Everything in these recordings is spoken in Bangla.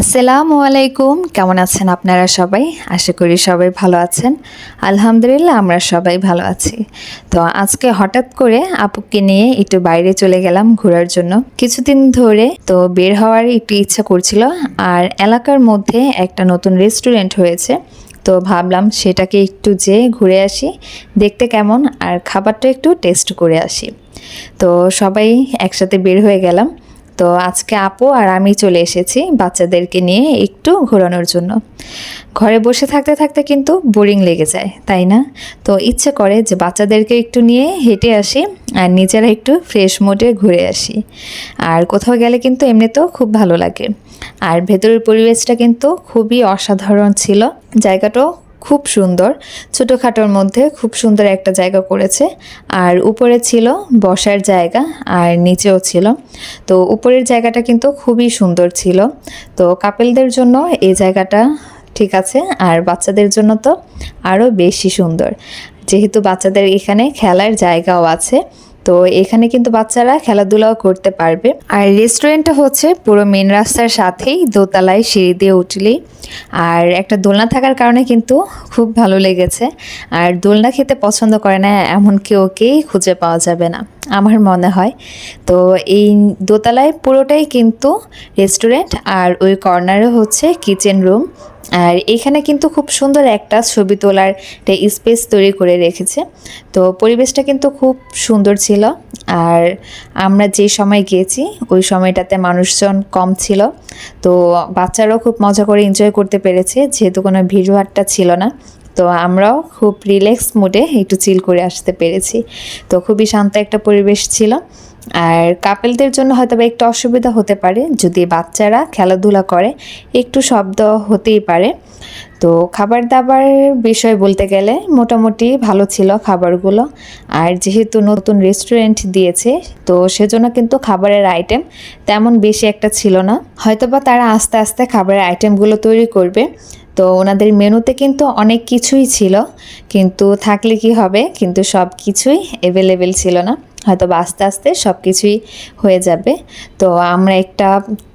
আসসালামু আলাইকুম। কেমন আছেন আপনারা সবাই? আশা করি সবাই ভালো আছেন। আলহামদুলিল্লাহ, আমরা সবাই ভালো আছি। তো আজকে হঠাৎ করে আপুকে নিয়ে একটু বাইরে চলে গেলাম ঘোরার জন্য। কিছুদিন ধরে তো বের হওয়ার একটু ইচ্ছা করছিল। আর এলাকার মধ্যে একটা নতুন রেস্টুরেন্ট হয়েছে। তো ভাবলাম সেটাকে একটু যেয়ে ঘুরে আসি, দেখতে কেমন, আর খাবারটা একটু টেস্ট করে আসি। তো সবাই একসাথে বের হয়ে গেলাম। তো আজকে আপু আর আমি চলে এসেছি বাচ্চাদেরকে নিয়ে একটু ঘোরানোর জন্য। ঘরে বসে থাকতে থাকতে কিন্তু বোরিং লেগে যায়, তাই না? তো ইচ্ছে করে যে বাচ্চাদেরকে একটু নিয়ে হেঁটে আসি আর নিজেরা একটু ফ্রেশ মোডে ঘুরে আসি। আর কোথাও গেলে কিন্তু এমনিতেও খুব ভালো লাগে। আর ভেতরের পরিবেশটা কিন্তু খুবই অসাধারণ ছিল, জায়গাটাও খুব সুন্দর। ছোটোখাটোর মধ্যে খুব সুন্দর একটা জায়গা করেছে। আর উপরে ছিল বসার জায়গা আর নিচেও ছিল। তো উপরের জায়গাটা কিন্তু খুবই সুন্দর ছিল। তো কাপেলদের জন্য এই জায়গাটা ঠিক আছে। আর বাচ্চাদের জন্য তো আরও বেশি সুন্দর। যেহেতু বাচ্চাদের এখানে খেলার জায়গাও আছে। তো এখানে কিন্তু বাচ্চারা খেলাধুলাও করতে পারবে। আর রেস্টুরেন্টটা হচ্ছে পুরো মেন রাস্তার সাথেই, দোতলায় সিঁড়ি দিয়ে উঠলেই। আর একটা দোলনা থাকার কারণে কিন্তু খুব ভালো লেগেছে। আর দোলনা খেতে পছন্দ করে না এমন কেউকেই খুঁজে পাওয়া যাবে না, আমার মনে হয়। তো এই দোতলায় পুরোটাই কিন্তু রেস্টুরেন্ট আর ওই কর্নারে হচ্ছে কিচেন রুম আর এখানে কিন্তু খুব সুন্দর একটা ছবি তোলার একটা স্পেস তৈরি করে রেখেছে। তো পরিবেশটা কিন্তু খুব সুন্দর ছিল। আর আমরা যে সময় গিয়েছি, ওই সময়টাতে মানুষজন কম ছিল। তো বাচ্চারাও খুব মজা করে এনজয় করতে পেরেছে, যেহেতু কোনো ভিড়ভাড়টা ছিল না। তো আমরাও খুব রিল্যাক্স মুডে একটু চিল করে আসতে পেরেছি। তো খুবই শান্ত একটা পরিবেশ ছিল। আর কাপেলদের জন্য হয়তো বা একটু অসুবিধা হতে পারে। যদি বাচ্চারা খেলাধুলা করে, একটু শব্দ হতেই পারে। তো খাবার দাবার বিষয় বলতে গেলে মোটামুটি ভালো ছিল খাবারগুলো। আর যেহেতু নতুন রেস্টুরেন্ট দিয়েছে, তো সেজন্য কিন্তু খাবারের আইটেম তেমন বেশি একটা ছিল না। হয়তোবা তারা আস্তে আস্তে খাবারের আইটেমগুলো তৈরি করবে। তো ওনাদের মেনুতে কিন্তু অনেক কিছুই ছিল, কিন্তু থাকলে কি হবে? কিন্তু সব কিছুই অ্যাভেলেবেল ছিল না। হয়তো আস্তে আস্তে সব কিছুই হয়ে যাবে। তো আমরা একটা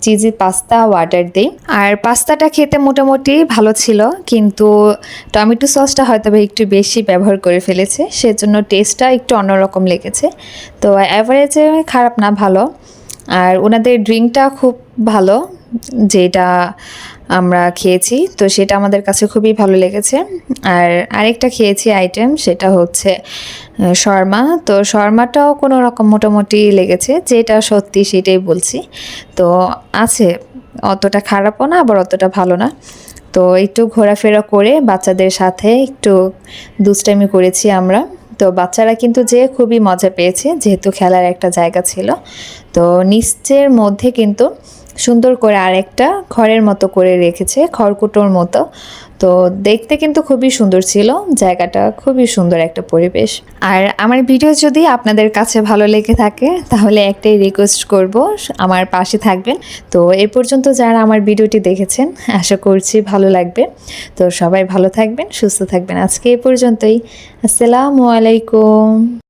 চিজি পাস্তা ওয়াটার দিই। আর পাস্তাটা খেতে মোটামুটি ভালো ছিল, কিন্তু টমেটো সসটা হয়তো একটু বেশি ব্যবহার করে ফেলেছে, সেজন্য টেস্টটা একটু অন্যরকম লেগেছে। তো অ্যাভারেজে খারাপ না, ভালো। আর ওনাদের ড্রিঙ্কটা খুব ভালো। যেটা আমরা খেয়েছি, তো সেটা আমাদের কাছে খুবই ভালো লেগেছে। আর আরেকটা খেয়েছি আইটেম সেটা হচ্ছে শর্মা। তো শর্মাটাও কোনো রকম মোটামুটি লেগেছে, যেটা সত্যি সেটাই বলছি। তো আছে, অতটা খারাপও না, আবার অতটা ভালো না। তো একটু ঘোরাফেরা করে বাচ্চাদের সাথে একটু দুষ্টামি করেছি আমরা। তো বাচ্চারা কিন্তু যে খুবই মজা পেয়েছে, যেহেতু খেলার একটা জায়গা ছিল। তো নিচের মধ্যে কিন্তু সুন্দর করে আরেকটা ঘরের মতো করে রেখেছে, খড়কুটোর মতো। তো দেখতে কিন্তু খুবই সুন্দর ছিল, জায়গাটা খুবই সুন্দর একটা পরিবেশ। আর আমার ভিডিও যদি আপনাদের কাছে ভালো লেগে থাকে, তাহলে একটাই রিকোয়েস্ট করব, আমার পাশে থাকবেন। তো এ পর্যন্ত যারা আমার ভিডিওটি দেখেছেন, আশা করছি ভালো লাগবে। তো সবাই ভালো থাকবেন, সুস্থ থাকবেন। আজকে এ পর্যন্তই। আসসালামু আলাইকুম।